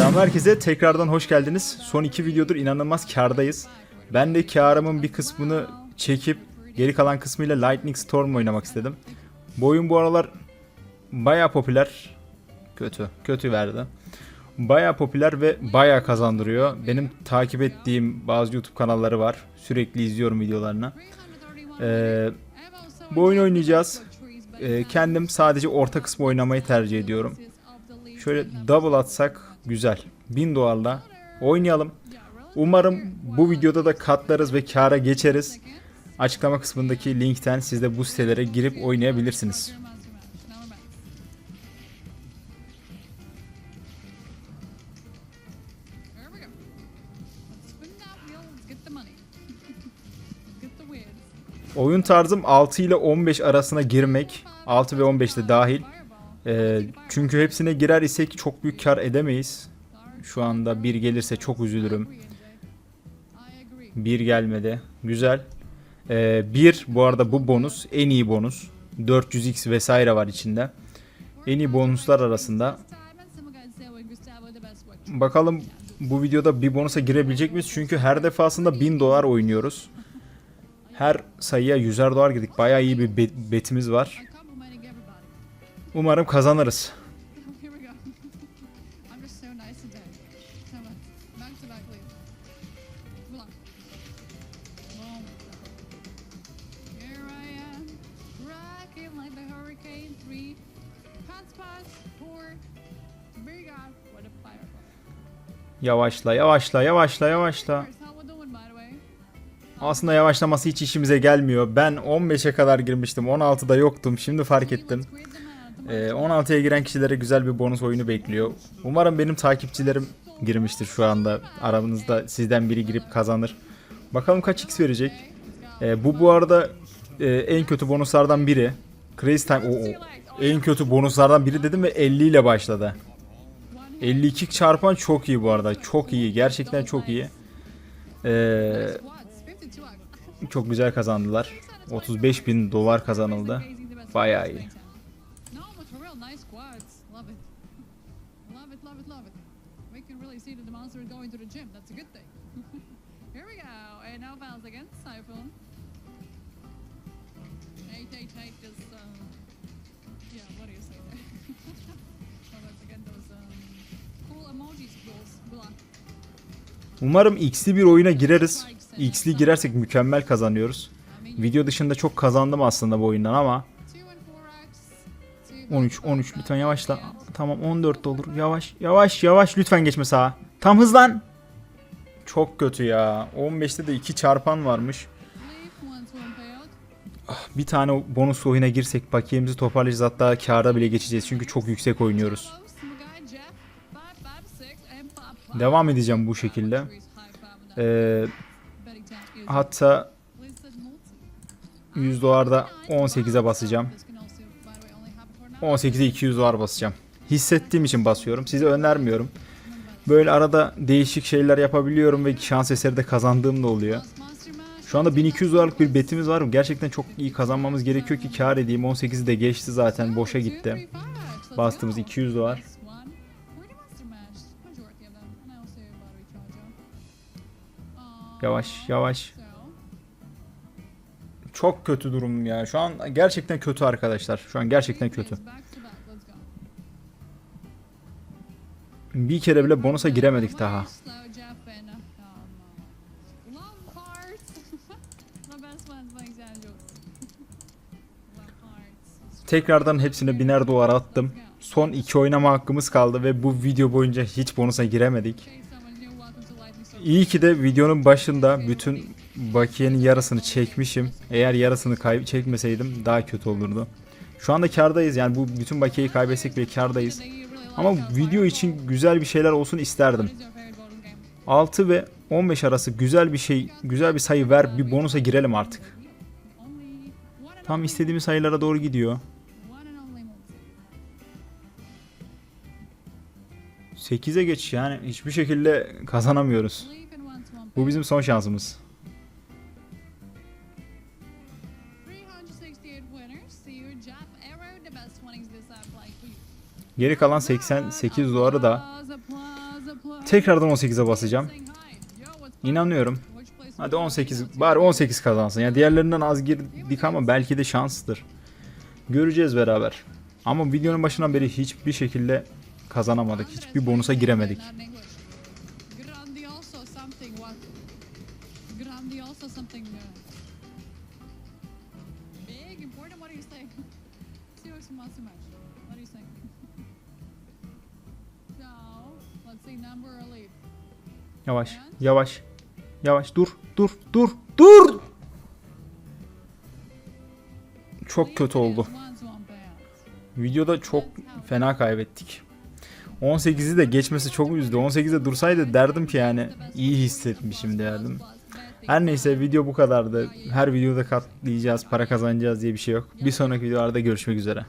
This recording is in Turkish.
Selam herkese tekrardan hoş geldiniz. Son iki videodur inanılmaz kardayız. Ben de karımın bir kısmını çekip geri kalan kısmıyla Lightning Storm oynamak istedim. Bu oyun bu aralar baya popüler. Kötü, kötü verdi. Baya popüler ve baya kazandırıyor. Benim takip ettiğim bazı YouTube kanalları var. Sürekli izliyorum videolarını. Ee, bu oyunu oynayacağız. Ee, kendim sadece orta kısmı oynamayı tercih ediyorum. Şöyle double atsak güzel. 1000 dolarla oynayalım. Umarım bu videoda da katlarız ve kâra geçeriz. Açıklama kısmındaki linkten siz de bu sitelere girip oynayabilirsiniz. Oyun tarzım 6 ile 15 arasına girmek. 6 ve 15 de dahil. Ee, çünkü hepsine girer isek çok büyük kar edemeyiz. Şu anda bir gelirse çok üzülürüm. Bir gelmedi. Güzel. Ee, bir bu arada bu bonus en iyi bonus. 400x vesaire var içinde. En iyi bonuslar arasında. Bakalım bu videoda bir bonusa girebilecek miyiz? Çünkü her defasında 1000 dolar oynuyoruz. Her sayıya 100'er dolar girdik. Bayağı iyi bir bet- betimiz var. Umarım kazanırız. Yavaşla, yavaşla, yavaşla, yavaşla. Aslında yavaşlaması hiç işimize gelmiyor. Ben 15'e kadar girmiştim. 16'da yoktum. Şimdi fark ettim. Squeeze them out. Ee, 16'ya giren kişilere güzel bir bonus oyunu bekliyor. Umarım benim takipçilerim girmiştir şu anda. Aranızda sizden biri girip kazanır. Bakalım kaç x verecek. Ee, bu bu arada e, en kötü bonuslardan biri. Crazy Time. Oo. En kötü bonuslardan biri dedim ve 50 ile başladı. 52 çarpan çok iyi bu arada. Çok iyi. Gerçekten çok iyi. Ee, Squats. 52 up. çok güzel kazandılar. 35 bin dolar kazanıldı. Bayağı iyi. Love it, love it, love it. We can really see that the monster is going to the gym. That's a good thing. Here we go. And now bounce again. Siphon. Eight, eight, eight is, um, yeah, what do you say there? that's again those, um, cool emojis, goals. Blah. Umarım X'li bir oyuna gireriz. X'li girersek mükemmel kazanıyoruz. Video dışında çok kazandım aslında bu oyundan ama 13 13 lütfen yavaşla. Tamam 14 de olur. Yavaş yavaş yavaş lütfen geçme sağa. Tam hızlan. Çok kötü ya. 15'te de 2 çarpan varmış. Payout. Bir tane bonus oyuna girsek paketimizi toparlayacağız hatta kâra bile geçeceğiz çünkü çok yüksek oynuyoruz. Devam edeceğim bu şekilde. Ee, hatta listed multi. 100 dolarda 18'e basacağım. 18'e 200 dolar basacağım. Hissettiğim için basıyorum. Size önermiyorum. Böyle arada değişik şeyler yapabiliyorum ve şans eseri de kazandığım da oluyor. Şu anda 1200 dolarlık bir betimiz var. Gerçekten çok iyi kazanmamız gerekiyor ki kar edeyim. 18'i de geçti zaten. Boşa gitti. Bastığımız go. 200 dolar. Next one. Çok kötü durum ya. Şu an gerçekten kötü arkadaşlar. Şu an gerçekten kötü. Bir kere bile bonusa giremedik daha. Tekrardan hepsine biner dolar attım. Son iki oynama hakkımız kaldı ve bu video boyunca hiç bonusa giremedik. İyi ki de videonun başında bütün bakiyenin yarısını çekmişim. Eğer yarısını kay- çekmeseydim daha kötü olurdu. Şu anda kardayız yani bu bütün bakiyeyi kaybetsek bile kardayız. Ama video için güzel bir şeyler olsun isterdim. What is your favorite golden game? 6 ve 15 arası güzel bir şey, güzel bir sayı ver bir bonusa girelim artık. Tam istediğimiz sayılara doğru gidiyor. one and only multi. 8'e geç yani hiçbir şekilde kazanamıyoruz. Bu bizim son şansımız. Geri kalan 88 doları da Tekrardan 18'e basacağım. İnanıyorum. Hadi 18 bari 18 kazansın. Ya diğerlerinden az girdik ama belki de şanstır. Göreceğiz beraber. Ama videonun başından beri hiçbir şekilde kazanamadık. Hiçbir bonusa giremedik. Big, important. What are you saying? Serious Masumash. What are you saying? Yavaş, yavaş, yavaş. Dur, dur, dur, dur. Çok kötü oldu. Videoda çok fena kaybettik. 18'i de geçmesi çok üzdü. 18'de dursaydı derdim ki yani iyi hissetmişim derdim. Her neyse video bu kadardı. Her videoda katlayacağız, para kazanacağız diye bir şey yok. Bir sonraki videolarda görüşmek üzere.